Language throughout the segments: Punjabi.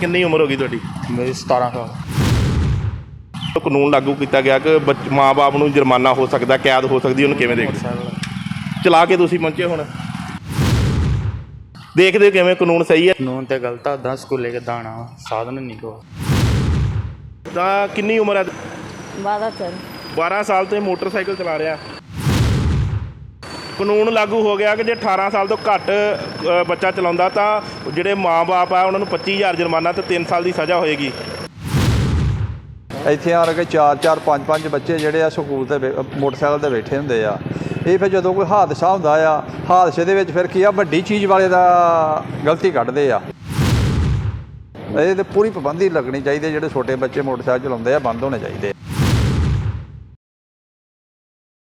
ਕਿੰਨੀ ਉਮਰ ਹੋ ਗਈ ਤੁਹਾਡੀ? ਮੇਰੀ 17 ਸਾਲ। ਕਾਨੂੰਨ ਲਾਗੂ ਕੀਤਾ ਗਿਆ ਕਿ ਬੱਚ- ਮਾਂ-ਬਾਪ ਨੂੰ ਜੁਰਮਾਨਾ ਹੋ ਸਕਦਾ ਕੈਦ ਹੋ ਸਕਦੀ ਉਹਨੂੰ ਕਿਵੇਂ ਦੇਖਦੇ? ਚਲਾ ਕੇ ਤੁਸੀਂ ਪਹੁੰਚੇ ਹੁਣ? ਦੇਖਦੇ ਹੋ ਕਿਵੇਂ ਕਾਨੂੰਨ ਸਹੀ ਹੈ? ਕਾਨੂੰਨ ਤੇ ਗਲਤ ਆ ਉਦਾਂ ਸਕੂਲੇ ਕਿੱਦਾਂ ਆਣਾ ਸਾਧਨ ਨਹੀਂ ਕੋ ਤਾਂ ਕਿੰਨੀ ਉਮਰ ਹੈ? ਬਾਰਾਂ ਸਰ 12 ਸਾਲ ਤੋਂ ਇਹ ਮੋਟਰਸਾਈਕਲ ਚਲਾ ਰਿਹਾ। ਕਾਨੂੰਨ ਲਾਗੂ ਹੋ ਗਿਆ ਕਿ ਜੇ 18 ਸਾਲ ਤੋਂ ਘੱਟ ਬੱਚਾ ਚਲਾਉਂਦਾ ਤਾਂ ਜਿਹੜੇ ਮਾਂ-ਬਾਪ ਆ ਉਹਨਾਂ ਨੂੰ 25000 ਜੁਰਮਾਨਾ ਤੇ 3 ਸਾਲ ਦੀ ਸਜ਼ਾ ਹੋਏਗੀ। ਇੱਥੇ ਆ ਕੇ ਚਾਰ ਚਾਰ ਪੰਜ ਪੰਜ ਬੱਚੇ ਜਿਹੜੇ ਆ ਸਕੂਲ ਤੇ ਬੈ- ਮੋਟਰਸਾਈਕਲ ਤੇ ਬੈਠੇ ਹੁੰਦੇ ਆ। ਇਹ ਫਿਰ ਜਦੋਂ ਕੋਈ ਹਾਦਸਾ ਹੁੰਦਾ ਆ ਹਾਦਸੇ ਦੇ ਵਿੱਚ ਫਿਰ ਕੀ ਆ ਵੱਡੀ ਚੀਜ਼ ਵਾਲੇ ਦਾ ਗਲਤੀ ਕੱਢਦੇ ਆ। ਇਹ ਤੇ ਪੂਰੀ ਪਾਬੰਦੀ ਲੱਗਣੀ ਚਾਹੀਦੀ ਹੈ, ਜਿਹੜੇ ਛੋਟੇ ਬੱਚੇ ਮੋਟਰਸਾਈਕਲ ਚਲਾਉਂਦੇ ਆ ਬੰਦ ਹੋਣੇ ਚਾਹੀਦੇ ਆ।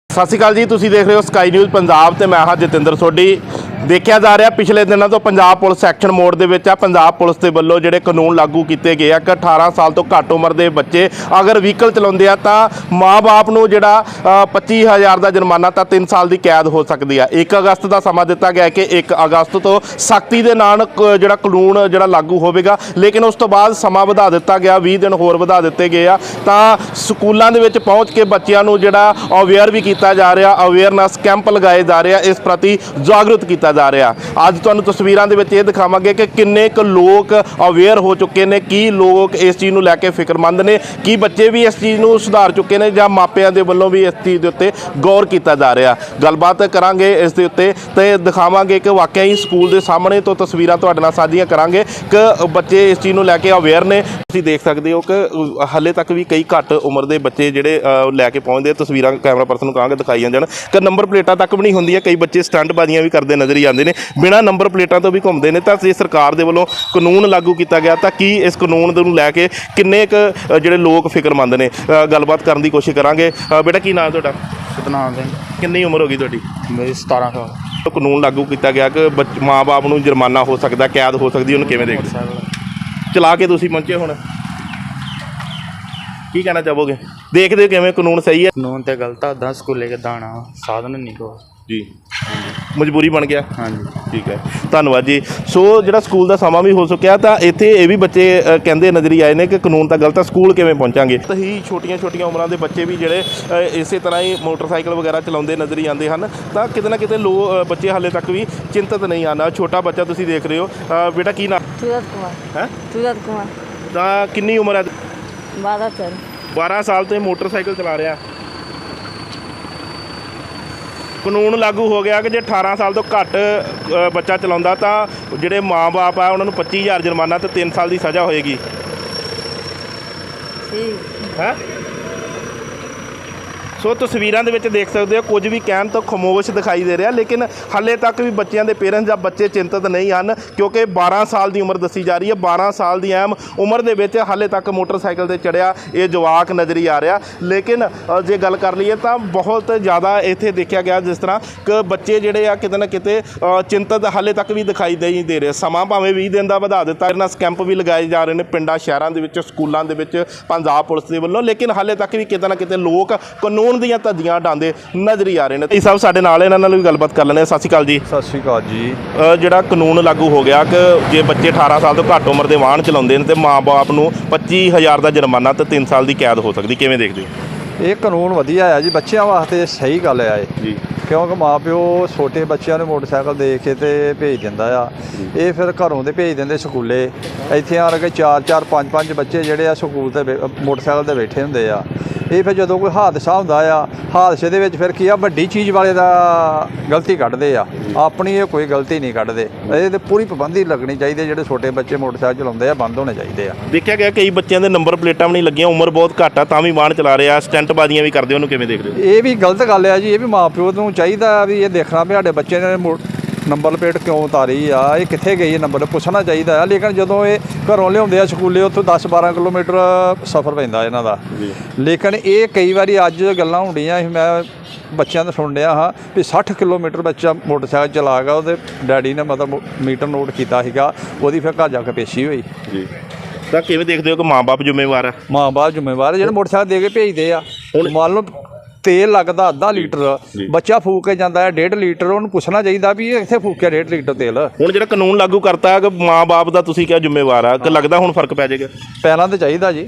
ਸਤਿ ਸ਼੍ਰੀ ਅਕਾਲ ਜੀ, ਤੁਸੀਂ ਦੇਖ ਰਹੇ ਹੋ ਸਕਾਈ ਨਿਊਜ਼ ਪੰਜਾਬ ਤੇ ਮੈਂ ਹਾਂ ਜਤਿੰਦਰ ਸੋਢੀ। ਦੇਖਿਆ ਜਾ ਰਿਹਾ ਪਿਛਲੇ ਦਿਨਾਂ ਤੋਂ ਪੰਜਾਬ ਪੁਲਿਸ ਸੈਕਸ਼ਨ ਮੋਡ ਦੇ ਵਿੱਚ ਆ। ਪੰਜਾਬ ਪੁਲਿਸ ਦੇ ਵੱਲੋਂ ਜਿਹੜੇ ਕਾਨੂੰਨ ਲਾਗੂ ਕੀਤੇ ਗਏ ਆ ਕਿ 18 ਸਾਲ ਤੋਂ ਘੱਟ ਉਮਰ ਦੇ ਬੱਚੇ ਅਗਰ ਵਹੀਕਲ ਚਲਾਉਂਦੇ ਆ ਤਾਂ ਮਾਂ-ਬਾਪ ਨੂੰ ਜਿਹੜਾ ਅ, 25000 ਦਾ ਜੁਰਮਾਨਾ ਤਾਂ 3 ਸਾਲ ਦੀ ਕੈਦ ਹੋ ਸਕਦੀ ਆ। 1 ਅਗਸਤ ਦਾ ਸਮਾਂ ਦਿੱਤਾ ਗਿਆ ਕਿ 1 ਅਗਸਤ ਤੋਂ ਸਖਤੀ ਦੇ ਨਾਲ ਕ- ਜਿਹੜਾ ਕਾਨੂੰਨ ਜਿਹੜਾ ਲਾਗੂ ਹੋਵੇਗਾ। ਲੇਕਿਨ ਉਸ ਤੋਂ ਬਾਅਦ ਸਮਾਂ ਵਧਾ ਦਿੱਤਾ ਗਿਆ 20 ਦਿਨ ਹੋਰ ਵਧਾ ਦਿੱਤੇ ਗਏ ਆ। ਤਾਂ ਸਕੂਲਾਂ ਦੇ ਵਿੱਚ ਪਹੁੰਚ ਕੇ ਬੱਚਿਆਂ ਨੂੰ ਜਿਹੜਾ ਅਵੇਅਰ ਵੀ ਕੀਤਾ ਜਾ ਰਿਹਾ ਅਵੇਅਰਨੈਸ ਕੈਂਪ ਲਗਾਏ ਜਾ ਰਿਹਾ ਇਸ ਪ੍ਰਤੀ ਜਾਗਰੂਕ ਕੀਤਾ ਜਾ ਰਿਹਾ। ਅੱਜ ਤੁਹਾਨੂੰ ਤਸਵੀਰਾਂ ਦੇ ਵਿੱਚ ਇਹ ਦਿਖਾਵਾਂਗੇ ਕਿ ਕਿੰਨੇ ਕੁ ਲੋਕ ਅਵੇਅਰ ਹੋ ਚੁੱਕੇ ਨੇ ਕੀ ਲੋਕ ਇਸ ਚੀਜ਼ ਨੂੰ ਲੈ ਕੇ ਫਿਕਰਮੰਦ ਨੇ ਕੀ ਬੱਚੇ ਵੀ ਇਸ ਚੀਜ਼ ਨੂੰ ਸੁਧਾਰ ਚੁੱਕੇ ਨੇ ਜਾਂ ਮਾਪਿਆਂ ਦੇ ਵੱਲੋਂ ਵੀ ਇਸ ਚੀਜ਼ ਦੇ ਉੱਤੇ ਗੌਰ ਕੀਤਾ ਜਾ ਰਿਹਾ। ਗੱਲਬਾਤ ਕਰਾਂਗੇ ਇਸ ਦੇ ਉੱਤੇ ਤੇ ਦਿਖਾਵਾਂਗੇ ਕਿ ਵਾਕਿਆ ਹੀ ਸਕੂਲ ਦੇ ਸਾਹਮਣੇ ਤੋਂ ਤਸਵੀਰਾਂ ਤੁਹਾਡੇ ਨਾਲ ਸਾਂਝੀਆਂ ਕਰਾਂਗੇ ਕਿ ਬੱਚੇ ਇਸ ਚੀਜ਼ ਨੂੰ ਲੈ ਕੇ ਅਵੇਅਰ ਨੇ। ਤੁਸੀਂ ਦੇਖ ਸਕਦੇ ਹੋ ਕਿ ਅ, ਹਾਲੇ ਤੱਕ ਵੀ ਕਈ ਘੱਟ ਉਮਰ ਦੇ ਬੱਚੇ ਜਿਹੜੇ ਲੈ ਕੇ ਪਹੁੰਚਦੇ ਤਸਵੀਰਾਂ ਕੈਮਰਾ ਪਰਸਨ ਨੂੰ ਕਹਾਂਗੇ ਦਿਖਾਈਆਂ ਜਾਣ ਕਿ ਨੰਬਰ ਪਲੇਟਾਂ ਤੱਕ ਵੀ ਨਹੀਂ ਹੁੰਦੀਆਂ। ਕਈ ਬੱਚੇ ਸਟੰਟ ਬਾਜ਼ੀਆਂ ਵੀ ਕਰਦੇ ਨਜ਼ਰ ਹੀ ਆਉਂਦੇ ਨੇ। ਬਿਨਾਂ ਨੰਬਰ ਪਲੇਟਾਂ ਤੋਂ ਵੀ ਘੁੰਮਦੇ ਨੇ। ਤਾਂ ਜੇ ਸਰਕਾਰ ਦੇ ਵੱਲੋਂ ਕਾਨੂੰਨ ਲਾਗੂ ਕੀਤਾ ਗਿਆ ਤਾਂ ਕੀ ਇਸ ਕਾਨੂੰਨ ਨੂੰ ਲੈ ਕੇ ਕਿੰਨੇ ਕੁ ਜਿਹੜੇ ਲੋਕ ਫਿਕਰਮੰਦ ਨੇ? ਅ, ਗੱਲਬਾਤ ਕਰਨ ਦੀ ਕੋਸ਼ਿਸ਼ ਕਰਾਂਗੇ। ਅ, ਬੇਟਾ ਕੀ ਨਾਮ ਤੁਹਾਡਾ? ਸਤਨਾਮ ਸਿੰਘ। ਕਿੰਨੀ ਉਮਰ ਹੋ ਗਈ ਤੁਹਾਡੀ? ਮੇਰੀ 17 ਸਾਲ। ਕਾਨੂੰਨ ਲਾਗੂ ਕੀਤਾ ਗਿਆ ਕਿ ਬੱਚ- ਮਾਂ-ਬਾਪ ਨੂੰ ਜੁਰਮਾਨਾ ਹੋ ਸਕਦਾ ਕੈਦ ਹੋ ਸਕਦੀ ਉਹਨੂੰ ਕਿਵੇਂ ਦੇਖਦੇ? ਮੋਟਰਸਾਈਕਲ। ਚਲਾ ਕੇ ਤੁਸੀਂ ਪਹੁੰਚੇ ਹੁਣ? ਕੀ ਕਹਿਣਾ ਚਾਹੋਗੇ? ਦੇਖਦੇ ਹੋ ਕਿਵੇਂ ਕਾਨੂੰਨ ਸਹੀ ਹੈ? ਕਾਨੂੰਨ ਤੇ ਗਲਤ ਆ ਉਦਾਂ ਸਕੂਲੇ ਕਿੱਦਾਂ ਆਣਾ ਸਾਧਨ ਨਹੀਂ ਕੋ ਜੀ ਮਜਬੂਰੀ ਬਣ ਗਿਆ ਹਾਂਜੀ ਠੀਕ ਹੈ ਧੰਨਵਾਦ ਜੀ ਸੋ ਜਿਹੜਾ ਸਕੂਲ ਦਾ ਸਮਾਂ ਵੀ ਹੋ ਚੁੱਕਿਆ ਤਾਂ ਇੱਥੇ ਇਹ ਵੀ ਬੱਚੇ ਅ, ਕਹਿੰਦੇ ਨਜ਼ਰੀ ਆਏ ਨੇ ਕਿ ਕਾਨੂੰਨ ਤਾਂ ਗਲਤ ਹੈ ਸਕੂਲ ਕਿਵੇਂ ਪਹੁੰਚਾਂਗੇ ਤਾਂ ਹੀ ਛੋਟੀਆਂ ਛੋਟੀਆਂ ਉਮਰਾਂ ਦੇ ਬੱਚੇ ਵੀ ਜਿਹੜੇ ਅ, ਇਸੇ ਤਰ੍ਹਾਂ ਹੀ ਮੋਟਰਸਾਈਕਲ ਵਗੈਰਾ ਚਲਾਉਂਦੇ ਨਜ਼ਰ ਹੀ ਆਉਂਦੇ ਹਨ ਤਾਂ ਕਿਤੇ ਨਾ ਕਿਤੇ ਲੋ ਅ, ਬੱਚੇ ਹਾਲੇ ਤੱਕ ਵੀ ਚਿੰਤਤ ਨਹੀਂ ਹਨ ਛੋਟਾ ਬੱਚਾ ਤੁਸੀਂ ਦੇਖ ਰਹੇ ਹੋ ਅ, ਬੇਟਾ ਕੀ ਨਾਮ सूरज कुमार ਹੈ सूरज कुमार ਤਾਂ ਕਿੰਨੀ ਉਮਰ ਹੈ बारह सर 12 ਸਾਲ ਤੋਂ ਇਹ ਮੋਟਰਸਾਈਕਲ ਚਲਾ ਰਿਹਾ ਕਾਨੂੰਨ ਲਾਗੂ ਹੋ ਗਿਆ ਕਿ ਜੇ 18 ਸਾਲ ਤੋਂ ਘੱਟ ਬੱਚਾ ਚਲਾਉਂਦਾ ਤਾਂ ਜਿਹੜੇ ਮਾਂ-ਬਾਪ ਆ ਉਹਨਾਂ ਨੂੰ 25000 ਜੁਰਮਾਨਾ ਤੇ 3 ਸਾਲ ਦੀ ਸਜ਼ਾ ਹੋਏਗੀ। ठीक ਹੈ? ਸੋ ਤਸਵੀਰਾਂ ਦੇ ਵਿੱਚ ਦੇਖ ਸਕਦੇ ਹੋ, ਕੁਝ ਵੀ ਕਹਿਣ ਤੋਂ ਖਮੋਸ਼ ਦਿਖਾਈ ਦੇ ਰਿਹਾ, ਲੇਕਿਨ ਹਾਲੇ ਤੱਕ ਵੀ ਬੱਚਿਆਂ ਦੇ ਪੇਰੈਂਟਸ ਜਾਂ ਬੱਚੇ ਚਿੰਤਤ ਨਹੀਂ ਹਨ, ਕਿਉਂਕਿ 12 ਸਾਲ ਦੀ ਉਮਰ ਦੱਸੀ ਜਾ ਰਹੀ ਹੈ 12 ਸਾਲ ਦੀ ਐਮ ਉਮਰ ਦੇ ਵਿੱਚ ਹਾਲੇ ਤੱਕ ਮੋਟਰਸਾਈਕਲ ਤੇ ਚੜਿਆ, ਇਹ ਜਵਾਕ ਨਜ਼ਰੀ ਆ ਰਿਹਾ। ਲੇਕਿਨ ਜੇ ਗੱਲ ਕਰ ਲਈਏ ਤਾਂ ਬਹੁਤ ਜ਼ਿਆਦਾ ਇੱਥੇ ਦੇਖਿਆ ਗਿਆ, ਜਿਸ ਤਰ੍ਹਾਂ ਕਿ ਬੱਚੇ ਜਿਹੜੇ ਆ ਕਿਤੇ ਨਾ ਕਿਤੇ ਚਿੰਤਤ ਹਾਲੇ ਤੱਕ ਵੀ ਦਿਖਾਈ ਨਹੀਂ ਦੇ ਰਹੇ। ਸਮਾਂ ਭਾਵੇਂ 20 ਦਿਨ ਦਾ ਵਧਾ ਦਿੱਤਾ, ਇਹਨਾਂ ਸਕੈਂਪ ਵੀ ਲਗਾਏ ਜਾ ਰਹੇ ਨੇ, ਪਿੰਡਾਂ, ਸ਼ਹਿਰਾਂ ਦੇ ਵਿੱਚ, ਸਕੂਲਾਂ ਦੇ ਵਿੱਚ, ਪੰਜਾਬ ਪੁਲਿਸ ਦੇ ਵੱਲੋਂ, ਲੇਕਿਨ ਹਾਲੇ ਤੱਕ ਵੀ ਕਿਤੇ ਨਾ ਕਿਤੇ ਲੋਕ ਕਾਨੂੰਨ ਦੀਆਂ ਧੱਜੀਆਂ ਡਾਂਦੇ ਨਜ਼ਰ ਹੀ ਆ ਰਹੇ ਨੇ। ਇਹ ਸਭ ਸਾਡੇ ਨਾਲ ਇਹਨਾਂ ਨਾਲ ਵੀ ਗੱਲਬਾਤ ਕਰ ਲੈਣੇ ਸਤਿ ਸ਼੍ਰੀ ਅਕਾਲ ਜੀ। ਸਤਿ ਸ਼੍ਰੀ ਅਕਾਲ ਜੀ। ਜਿਹੜਾ ਕਾਨੂੰਨ ਲਾਗੂ ਹੋ ਗਿਆ ਕਿ ਜੇ ਬੱਚੇ 18 ਸਾਲ ਤੋਂ ਘੱਟ ਉਮਰ ਦੇ ਵਾਹਨ ਚਲਾਉਂਦੇ ਨੇ ਤੇ ਮਾਂ-ਬਾਪ ਨੂੰ 25000 ਦਾ ਜੁਰਮਾਨਾ ਤੇ 3 ਸਾਲ ਦੀ ਕੈਦ ਹੋ ਸਕਦੀ ਕਿਵੇਂ ਦੇਖਦੇ ਹੋ? ਇਹ ਕਾਨੂੰਨ ਵਧੀਆ ਆ ਜੀ ਬੱਚਿਆਂ ਵਾਸਤੇ ਸਹੀ ਗੱਲ ਆ ਇਹ। ਜੀ। ਕਿਉਂਕਿ ਮਾਪਿਓ ਛੋਟੇ ਬੱਚਿਆਂ ਨੂੰ ਮੋਟਰਸਾਈਕਲ ਦੇ ਕੇ ਤੇ ਭੇਜ ਦਿੰਦਾ ਆ। ਇਹ ਫਿਰ ਘਰੋਂ ਤੇ ਭੇਜ ਦਿੰਦੇ ਸਕੂਲੇ। ਇੱਥੇ ਆ ਕੇ ਚਾਰ ਚਾਰ ਪੰਜ ਪੰਜ ਬੱਚੇ ਜਿਹੜੇ ਆ ਸਕੂਲ ਤੇ ਮੋਟਰਸਾਈਕਲ ਤੇ ਬੈਠੇ ਹੁੰਦੇ ਆ। ਇਹ ਫਿਰ ਜਦੋਂ ਕੋਈ ਹਾਦਸਾ ਹੁੰਦਾ ਆ ਹਾਦਸੇ ਦੇ ਵਿੱਚ ਫਿਰ ਕੀ ਆ ਵੱਡੀ ਚੀਜ਼ ਵਾਲੇ ਦਾ ਗਲਤੀ ਕੱਢਦੇ ਆ। ਆਪਣੀ ਇਹ ਕੋਈ ਗਲਤੀ ਨਹੀਂ ਕੱਢਦੇ। ਇਹ ਤੇ ਪੂਰੀ ਪਾਬੰਦੀ ਲੱਗਣੀ ਚਾਹੀਦੀ ਜਿਹੜੇ ਛੋਟੇ ਬੱਚੇ ਮੋਟਰਸਾਈਕਲ ਚਲਾਉਂਦੇ ਆ ਬੰਦ ਹੋਣੇ ਚਾਹੀਦੇ ਆ। ਦੇਖਿਆ ਗਿਆ ਕਈ ਬੱਚਿਆਂ ਦੇ ਨੰਬਰ ਪਲੇਟਾਂ ਵੀ ਨਹੀਂ ਲੱਗੀਆਂ ਉਮਰ ਬਹੁਤ ਘੱਟ ਆ ਤਾਂ ਵੀ ਵਾਹਨ ਚਲਾ ਰਿਹਾ ਸਟੰਟ ਬਾਜ਼ੀਆਂ ਵੀ ਕਰਦੇ ਉਹਨੂੰ ਕਿਵੇਂ ਦੇਖਦੇ ਹੋ? ਇਹ ਵੀ ਗਲਤ ਗੱਲ ਆ ਜੀ ਇਹ ਵੀ ਮਾਪਿਓ ਨੂੰ ਚਾਹੀਦਾ ਵੀ ਇਹ ਦੇਖਣਾ ਵੀ ਸਾਡੇ ਬੱਚੇ ਨੇ ਨੰਬਰ ਪਲੇਟ ਕਿਉਂ ਉਤਾਰੀ ਆ ਇਹ ਕਿੱਥੇ ਗਈ ਹੈ ਨੰਬਰ ਪੁੱਛਣਾ ਚਾਹੀਦਾ ਆ। ਲੇਕਿਨ ਜਦੋਂ ਇਹ ਘਰੋਂ ਲਿਆਉਂਦੇ ਆ ਸਕੂਲੇ ਉੱਥੋਂ 10 12 ਕਿਲੋਮੀਟਰ ਸਫ਼ਰ ਪੈਂਦਾ ਇਹਨਾਂ ਦਾ। ਲੇਕਿਨ ਇਹ ਕਈ ਵਾਰੀ ਅੱਜ ਗੱਲਾਂ ਹੁੰਦੀਆਂ ਸੀ ਮੈਂ ਬੱਚਿਆਂ ਤੋਂ ਸੁਣ ਰਿਹਾ ਹਾਂ ਵੀ 60 ਕਿਲੋਮੀਟਰ ਬੱਚਾ ਮੋਟਰਸਾਈਕਲ ਚਲਾ ਗਿਆ ਉਹਦੇ ਡੈਡੀ ਨੇ ਮਤਲਬ ਮੀਟਰ ਨੋਟ ਕੀਤਾ ਸੀਗਾ ਉਹਦੀ ਫਿਰ ਘਰ ਜਾ ਕੇ ਪੇਸ਼ੀ ਹੋਈ। ਜੀ। ਤਾਂ ਕਿਵੇਂ ਦੇਖਦੇ ਹੋ ਕਿ ਮਾਪੇ ਜ਼ਿੰਮੇਵਾਰ ਆ? ਮਾਂ ਬਾਪ ਜ਼ਿੰਮੇਵਾਰ ਜਿਹੜੇ ਮੋਟਰਸਾਈਕਲ ਦੇ ਕੇ ਭੇਜਦੇ ਆ। ਮੰਨ ਲਓ ਤੇਲ ਲੱਗਦਾ ਅੱਧਾ ਲੀਟਰ ਬੱਚਾ ਫੂਕ ਕੇ ਜਾਂਦਾ ਹੈ 1.5 ਲੀਟਰ ਉਹਨੂੰ ਪੁੱਛਣਾ ਚਾਹੀਦਾ ਵੀ ਇਹ ਇੱਥੇ ਫੂਕਿਆ 1.5 ਲੀਟਰ ਤੇਲ। ਹੁਣ ਜਿਹੜਾ ਕਾਨੂੰਨ ਲਾਗੂ ਕਰਤਾ ਹੈ ਕਿ ਮਾਂ-ਬਾਪ ਦਾ ਤੁਸੀਂ ਕਿਹਾ ਜ਼ਿੰਮੇਵਾਰ ਆ ਕਿ ਲੱਗਦਾ ਹੁਣ ਫ਼ਰਕ ਪੈ ਜਾਏਗਾ? ਪੈਣਾ ਤੇ ਚਾਹੀਦਾ ਜੀ।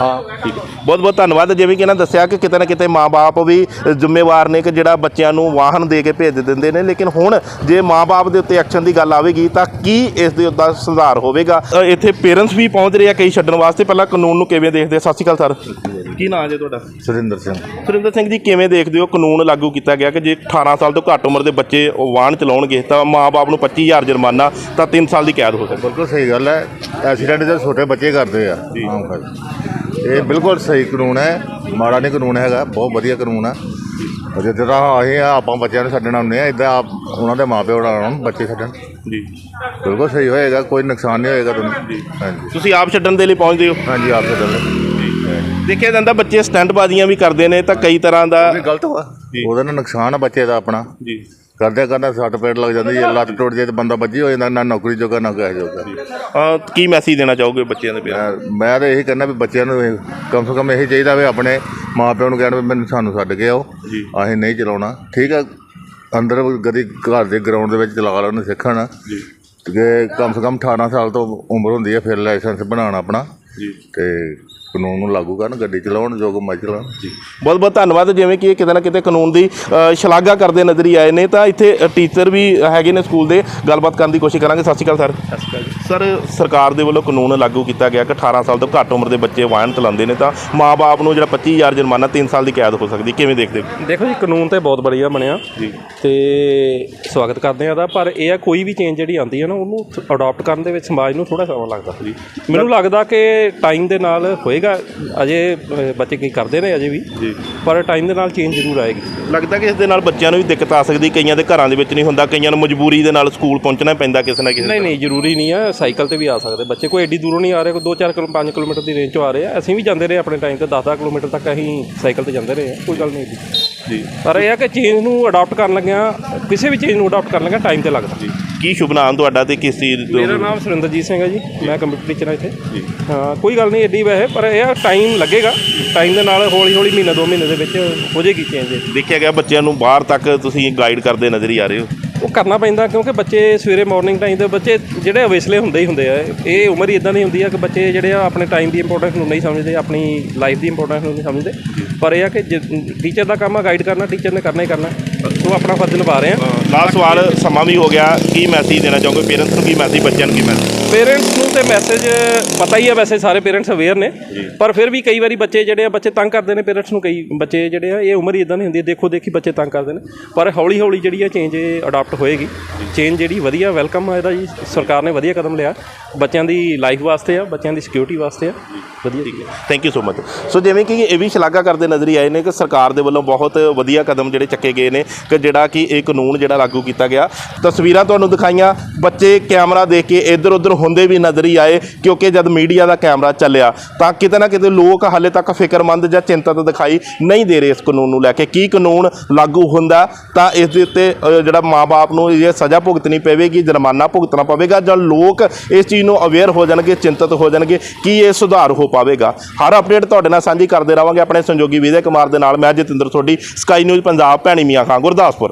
ਹਾਂ। ਠੀਕ ਹੈ। ਬਹੁਤ ਬਹੁਤ ਧੰਨਵਾਦ। ਜਿਵੇਂ ਕਿ ਇਹਨਾਂ ਦੱਸਿਆ ਕਿ ਕਿਤੇ ਨਾ ਕਿਤੇ ਮਾਪੇ ਵੀ ਜ਼ਿੰਮੇਵਾਰ ਨੇ ਕਿ ਜਿਹੜਾ ਬੱਚਿਆਂ ਨੂੰ ਵਾਹਨ ਦੇ ਕੇ ਭੇਜ ਦਿੰਦੇ ਨੇ। ਲੇਕਿਨ ਹੁਣ ਜੇ ਮਾਪੇ ਦੇ ਉੱਤੇ ਐਕਸ਼ਨ ਦੀ ਗੱਲ ਆਵੇਗੀ ਤਾਂ ਕੀ ਇਸ ਦੇ ਉੱਤੇ ਸੁਧਾਰ ਹੋਵੇਗਾ? ਇੱਥੇ ਪੇਰੈਂਟਸ ਵੀ ਪਹੁੰਚ ਰਹੇ ਆ ਕਈ ਛੱਡਣ ਵਾਸਤੇ। ਪਹਿਲਾਂ ਕਾਨੂੰਨ ਨੂੰ ਕਿਵੇਂ ਦੇਖਦੇ? ਸਤਿ ਸ਼੍ਰੀ ਅਕਾਲ ਸਰ। ਕੀ ਨਾਮ ਹੈ ਤੁਹਾਡਾ? ਸੁਰਿੰਦਰ ਸਿੰਘ। ਸੁਰਿੰਦਰ ਸਿੰਘ ਜੀ ਕਿਵੇਂ ਦੇਖਦੇ ਹੋ? ਕਾਨੂੰਨ ਲਾਗੂ ਕੀਤਾ ਗਿਆ ਕਿ ਜੇ 18 ਸਾਲ ਤੋਂ ਘੱਟ ਉਮਰ ਦੇ ਬੱਚੇ ਉਹ ਵਾਹਨ ਚਲਾਉਣਗੇ ਤਾਂ ਮਾਪੇ ਨੂੰ 25000 ਜੁਰਮਾਨਾ ਤਾਂ 3 ਸਾਲ ਦੀ ਕੈਦ ਹੋ ਸਕਦੀ। ਬਿਲਕੁਲ ਸਹੀ ਗੱਲ ਹੈ। ਐਕਸੀਡੈਂਟ ਜੇ ਛੋਟੇ ਬੱਚੇ ਕਰਦੇ ਆ। ਆਮ ਗੱਲ। ਇਹ ਬਿਲਕੁਲ ਸਹੀ ਕਾਨੂੰਨ ਹੈ। ਮਾੜਾ ਨਹੀਂ ਕਾਨੂੰਨ ਹੈਗਾ। ਬਹੁਤ ਵਧੀਆ ਕਾਨੂੰਨ ਹੈ। ਜਿਸ ਤਰ੍ਹਾਂ ਅਸੀਂ ਆ ਆਪਾਂ ਬੱਚਿਆਂ ਨੂੰ ਛੱਡਣ ਆਉਂਦੇ ਆ। ਇਦਾਂ ਆਪ ਉਹਨਾਂ ਦੇ ਮਾਪੇ ਉਡਾਉਣ ਬੱਚੇ ਛੱਡਣ। ਜੀ। ਬਿਲਕੁਲ ਸਹੀ ਹੋਏਗਾ। ਕੋਈ ਨੁਕਸਾਨ ਨਹੀਂ ਹੋਏਗਾ ਤੁਹਾਨੂੰ। ਹਾਂਜੀ। ਤੁਸੀਂ ਆਪ ਛੱਡਣ ਦੇ ਲਈ ਪਹੁੰਚਦੇ ਹੋ? ਹਾਂਜੀ ਆਪ ਛੱਡਣ ਦੇਖਿਆ ਜਾਂਦਾ ਬੱਚੇ ਸਟੰਟਬਾਜ਼ੀਆਂ ਵੀ ਕਰਦੇ ਨੇ ਤਾਂ ਕਈ ਤਰ੍ਹਾਂ ਦਾ ਇਹ ਗਲਤ ਵਾ। ਉਹਦੇ ਨਾਲ ਨੁਕਸਾਨ ਆ ਬੱਚੇ ਦਾ ਆਪਣਾ। ਜੀ। ਕਰਦੇ ਕਰਦੇ ਸੱਟ ਪੇਟ ਲੱਗ ਜਾਂਦੀ ਹੈ ਲੱਤ ਟੁੱਟ ਜੇ ਤੇ ਬੰਦਾ ਬੱਜੀ ਹੋ ਜਾਂਦਾ ਨਾ ਨੌਕਰੀ ਜੋਗਾ ਨਾ ਕਿਸੇ ਜੋਗਾ। ਅਹ ਕੀ ਮੈਸੇਜ ਦੇਣਾ ਚਾਹੋਗੇ ਬੱਚਿਆਂ ਦੇ ਪਿਆਰ? ਮੈਂ ਤਾਂ ਇਹੀ ਕਹਿੰਦਾ ਵੀ ਬੱਚਿਆਂ ਨੂੰ ਇਹ ਕਮ ਸੇ ਕਮ ਇਹੀ ਚਾਹੀਦਾ ਵੀ ਆਪਣੇ ਮਾਪਿਆਂ ਨੂੰ ਕਹਿਣ ਵੀ ਮੈਨੂੰ ਸਾਨੂੰ ਛੱਡ ਕੇ ਆਓ। ਜੀ। ਅਸੀਂ ਨਹੀਂ ਚਲਾਉਣਾ। ਠੀਕ ਹੈ ਅੰਦਰ ਕਦੀ ਘਰ ਦੇ ਗਰਾਊਂਡ ਦੇ ਵਿੱਚ ਚਲਾ ਲੈਣ ਸਿੱਖਣ। ਜੀ। ਕਿ ਕਮ ਸੇ ਕਮ 18 ਸਾਲ ਤੋਂ ਉਮਰ ਹੁੰਦੀ ਹੈ ਫਿਰ ਲਾਇਸੈਂਸ ਬਣਾਉਣਾ ਆਪਣਾ। ਜੀ। ਤੇ ਕਾਨੂੰਨ ਨੂੰ ਲਾਗੂ ਕਰਨ ਗੱਡੀ ਚਲਾਉਣ ਜੋ ਕੋ ਮਰਜ਼ੀ ਚਲਾਉਣ ਬਹੁਤ ਬਹੁਤ ਧੰਨਵਾਦ ਜਿਵੇਂ ਕਿ ਇਹ ਕਿਤੇ ਨਾ ਕਿਤੇ ਕਾਨੂੰਨ ਦੀ ਸ਼ਲਾਘਾ ਕਰਦੇ ਨਜ਼ਰ ਹੀ ਆਏ ਨੇ ਤਾਂ ਇੱਥੇ ਟੀਚਰ ਵੀ ਹੈਗੇ ਨੇ ਸਕੂਲ ਦੇ ਗੱਲਬਾਤ ਕਰਨ ਦੀ ਕੋਸ਼ਿਸ਼ ਕਰਾਂਗੇ। ਸਤਿ ਸ਼੍ਰੀ ਅਕਾਲ ਸਰ। ਸਰ ਸਰਕਾਰ ਦੇ ਵੱਲੋਂ ਕਾਨੂੰਨ ਲਾਗੂ ਕੀਤਾ ਗਿਆ ਕਿ 18 ਸਾਲ ਤੋਂ ਘੱਟ ਉਮਰ ਦੇ ਬੱਚੇ ਵਾਹਨ ਚਲਾਉਂਦੇ ਨੇ ਤਾਂ ਮਾਪੇ ਨੂੰ ਜਿਹੜਾ 25000 ਜੁਰਮਾਨਾ 3 ਸਾਲ ਦੀ ਕੈਦ ਹੋ ਸਕਦੀ ਕਿਵੇਂ ਦੇਖਦੇ ਹੋ? ਦੇਖੋ ਜੀ ਕਾਨੂੰਨ ਤੇ ਬਹੁਤ ਵਧੀਆ ਬਣਿਆ। ਜੀ। ਤੇ ਸਵਾਗਤ ਕਰਦੇ ਆ ਦਾ ਪਰ ਇਹ ਆ ਕੋਈ ਵੀ ਚੇਂਜ ਜਿਹੜੀ ਆਉਂਦੀ ਹੈ ਨਾ ਉਹਨੂੰ ਅਡਾਪਟ ਕਰਨ ਦੇ ਵਿੱਚ ਸਮਾਜ ਨੂੰ ਥੋੜਾ ਸਮਾਂ ਲੱਗਦਾ। ਜੀ। ਮੈਨੂੰ ਲੱਗਦਾ ਕਿ ਟਾਈਮ ਦੇ ਨਾਲ ਹੋਏਗਾ ਅਜੇ ਅ, ਬੱਚੇ ਕੀ ਕਰਦੇ ਨੇ ਅਜੇ ਵੀ ਜੀ। ਪਰ ਟਾਈਮ ਦੇ ਨਾਲ ਚੇਂਜ ਜ਼ਰੂਰ ਆਏਗੀ। ਲੱਗਦਾ ਕਿ ਇਸ ਦੇ ਨਾਲ ਬੱਚਿਆਂ ਨੂੰ ਵੀ ਦਿੱਕਤ ਆ ਸਕਦੀ ਕਈਆਂ ਦੇ ਘਰਾਂ ਦੇ ਵਿੱਚ ਨਹੀਂ ਹੁੰਦਾ ਕਈਆਂ ਨੂੰ ਮਜਬੂਰੀ ਦੇ ਨਾਲ ਸਕੂਲ ਪਹੁੰਚਣਾ ਪੈਂਦਾ ਕਿਸੇ ਨਾ ਕਿਸੇ ਨਹੀਂ ਨਹੀਂ ਜ਼ਰੂਰੀ ਨਹੀਂ ਆ ਸਾਈਕਲ ਤੇ ਵੀ ਆ ਸਕਦੇ। ਬੱਚੇ ਕੋਈ ਐਡੀ ਦੂਰੋਂ ਨਹੀਂ ਆ ਰਹੇ ਕੋਈ 2-4 ਕਿਲੋ 5 ਕਿਲੋਮੀਟਰ ਦੀ ਰੇਂਜ 'ਚੋਂ ਆ ਰਹੇ ਆ। ਅਸੀਂ ਵੀ ਜਾਂਦੇ ਰਹੇ ਆਪਣੇ ਟਾਈਮ ਤੇ 10-10 ਕਿਲੋਮੀਟਰ ਤੱਕ ਅਸੀਂ ਸਾਈਕਲ ਤੇ ਜਾਂਦੇ ਰਹੇ ਆ ਕੋਈ ਗੱਲ ਨਹੀਂ ਜੀ। ਪਰ ਇਹ ਆ ਕਿ ਚੇਂਜ ਨੂੰ ਅਡਾਪਟ ਕਰਨ ਲੱਗਿਆ ਕਿਸੇ ਵੀ ਚੇਂਜ ਨੂੰ ਅਡਾਪਟ ਕਰਨ ਲੱਗਿਆ ਟਾਈਮ ਤੇ ਲੱਗਦਾ। ਕੀ ਸ਼ੁਭ ਨਾਮ ਤੁਹਾਡਾ ਤੇ ਕਿਸ ਚੀਜ਼ ਤੋਂ? ਮੇਰਾ ਨਾਮ ਸੁਰਿੰਦਰਜੀਤ ਸਿੰਘ ਹੈ ਜੀ ਮੈਂ ਕੰਪਿਊਟਰ ਟੀਚਰ ਹਾਂ ਇੱਥੇ। ਹਾਂ ਕੋਈ ਗੱਲ ਨਹੀਂ ਏਡੀ ਵੈਸੇ ਪਰ ਇਹ ਟਾਈਮ ਲੱਗੇਗਾ। ਟਾਈਮ ਦੇ ਨਾਲ ਹੌਲੀ ਹੌਲੀ ਮਹੀਨਾ ਦੋ ਮਹੀਨੇ ਦੇ ਵਿੱਚ ਹੋ ਜਾਏਗੀ ਚੇਂਜ ਦੇਖਿਆ ਗਿਆ ਬੱਚਿਆਂ ਨੂੰ ਬਾਹਰ ਤੱਕ ਤੁਸੀਂ ਗਾਈਡ ਕਰਦੇ ਨਜ਼ਰ ਹੀ ਆ ਰਹੇ ਹੋ। ਉਹ ਕਰਨਾ ਪੈਂਦਾ ਕਿਉਂਕਿ ਬੱਚੇ ਸਵੇਰੇ ਮਾਰਨਿੰਗ ਟਾਈਮ ਦੇ ਬੱਚੇ ਜਿਹੜੇ ਅਵੇਸਲੇ ਹੁੰਦੇ ਹੀ ਹੁੰਦੇ ਆ। ਇਹ ਉਮਰ ਹੀ ਇਦਾਂ ਦੀ ਹੁੰਦੀ ਆ ਕਿ ਬੱਚੇ ਜਿਹੜੇ ਆ ਆਪਣੇ ਟਾਈਮ ਦੀ ਇੰਪੋਰਟੈਂਸ ਨੂੰ ਨਹੀਂ ਸਮਝਦੇ ਆਪਣੀ ਲਾਈਫ ਦੀ ਇੰਪੋਰਟੈਂਸ ਨੂੰ ਨਹੀਂ ਸਮਝਦੇ। ਪਰ ਇਹ ਆ ਕਿ ਟੀਚਰ ਦਾ ਕੰਮ ਆ ਗਾਈਡ ਕਰਨਾ ਟੀਚਰ ਨੇ ਕਰਨਾ ਹੀ ਕਰਨਾ। ਉਹ ਆਪਣਾ ਫਰਜ਼ ਨਿਭਾ ਰਹੇ। ਆ ਲਾਸਟ ਸਵਾਲ ਸਮਾਂ ਵੀ ਹੋ ਗਿਆ। ਕੀ ਮੈਸੇਜ ਦੇਣਾ ਚਾਹੋਗੇ? ਪੇਰੈਂਟਸ ਨੂੰ ਕੀ ਮੈਸੇਜ ਬੱਚਿਆਂ ਨੂੰ ਕੀ ਮੈਸੇਜ ਪੇਰੈਂਟਸ ਨੂੰ ਤੇ ਮੈਸੇਜ ਪਤਾ ਹੀ ਆ ਵੈਸੇ ਸਾਰੇ ਪੇਰੈਂਟਸ ਅਵੇਅਰ ਨੇ। ਪਰ ਫਿਰ ਵੀ ਕਈ ਵਾਰੀ ਬੱਚੇ ਜਿਹੜੇ ਆ ਬੱਚੇ ਤੰਗ ਕਰਦੇ ਨੇ ਪੇਰੈਂਟਸ ਨੂੰ। ਕਈ ਬੱਚੇ ਜਿਹੜੇ ਆ ਇਹ ਉਮਰ ਹੀ ਇਦਾਂ ਦੀ ਹੁੰਦੀ ਹੈ। ਦੇਖੋ ਦੇਖੀ ਬੱਚੇ ਤੰਗ ਕਰਦੇ ਨੇ। ਪਰ ਹੌਲੀ ਹੌਲੀ ਜਿਹੜੀ ਆ ਚੇਂਜ ਅਡਾਪਟ ਹੋਏਗੀ। ਚੇਂਜ ਜਿਹੜੀ ਵਧੀਆ ਵੈਲਕਮ ਆ ਇਹਦਾ ਜੀ। ਸਰਕਾਰ ਨੇ ਵਧੀਆ ਕਦਮ ਲਿਆ। ਬੱਚਿਆਂ ਦੀ ਲਾਈਫ ਵਾਸਤੇ ਆ ਬੱਚਿਆਂ ਦੀ ਸਿਕਿਉਰਿਟੀ ਵਾਸਤੇ ਆ। ਵਧੀਆ ਠੀਕ ਹੈ। Thank you so much so ਜਿਵੇਂ ਕਿ ਇਹ ਵੀ ਸ਼ਲਾਘਾ ਕਰਦੇ ਨਜ਼ਰ ਹੀ ਆਏ ਨੇ ਕਿ ਸਰਕਾਰ ਦੇ ਵੱਲੋਂ ਬਹੁਤ ਵਧੀਆ ਕਦਮ ਜਿਹੜੇ ਚੱਕੇ ਗਏ ਨੇ। ਕਿ ਜਿਹੜਾ ਕਿ ਇਹ ਕਾਨੂੰਨ ਜਿਹੜਾ ਲਾਗੂ ਕੀਤਾ ਗਿਆ। ਤਸਵੀਰਾਂ ਤੁਹਾਨੂੰ ਦਿਖਾਈਆਂ। ਬੱਚੇ ਕੈਮਰਾ ਦੇਖ ਕੇ ਇੱਧਰ ਉੱਧਰ ਹੁੰਦੇ ਵੀ ਨਜ਼ਰ ਹੀ ਆਏ ਕਿਉਂਕਿ ਜਦ ਮੀਡੀਆ ਦਾ ਕੈਮਰਾ ਚੱਲਿਆ ਤਾਂ ਕਿਤੇ ਨਾ ਕਿਤੇ ਲੋਕ ਹਾਲੇ ਤੱਕ ਫਿਕਰਮੰਦ ਜਾਂ ਚਿੰਤਤ ਦਿਖਾਈ ਨਹੀਂ ਦੇ ਰਹੇ ਇਸ ਕਾਨੂੰਨ ਨੂੰ ਲੈ ਕੇ। ਕੀ ਕਾਨੂੰਨ ਲਾਗੂ ਹੁੰਦਾ ਤਾਂ ਇਸ ਦੇ ਉੱਤੇ ਅ, ਜਿਹੜਾ ਮਾਪੇ ਨੂੰ ਇਹ ਸਜ਼ਾ ਭੁਗਤਣੀ ਪਵੇਗੀ ਜੁਰਮਾਨਾ ਭੁਗਤਣਾ ਪਵੇਗਾ ਜਾਂ ਲੋਕ ਇਸ ਚੀਜ਼ ਨੂੰ ਅਵੇਅਰ ਹੋ ਜਾਣਗੇ ਚਿੰਤਤ ਹੋ ਜਾਣਗੇ ਕੀ ਇਹ ਸੁਧਾਰ ਹੋ ਪਾਵੇਗਾ। ਹਰ ਅਪਡੇਟ ਤੁਹਾਡੇ ਨਾਲ ਸਾਂਝੀ ਕਰਦੇ ਰਵਾਂਗੇ ਆਪਣੇ ਸੰਯੋਗੀ ਵਿਜੇ ਕੁਮਾਰ ਦੇ ਨਾਲ। ਮੈਂ ਜਤਿੰਦਰ ਸੋਢੀ ਸਕਾਈ ਨਿਊਜ਼ ਪੰਜਾਬ ਭੈਣੀ ਮੀਆਂ ਖਾਂ ਗੁਰਦਾਸਪੁਰ।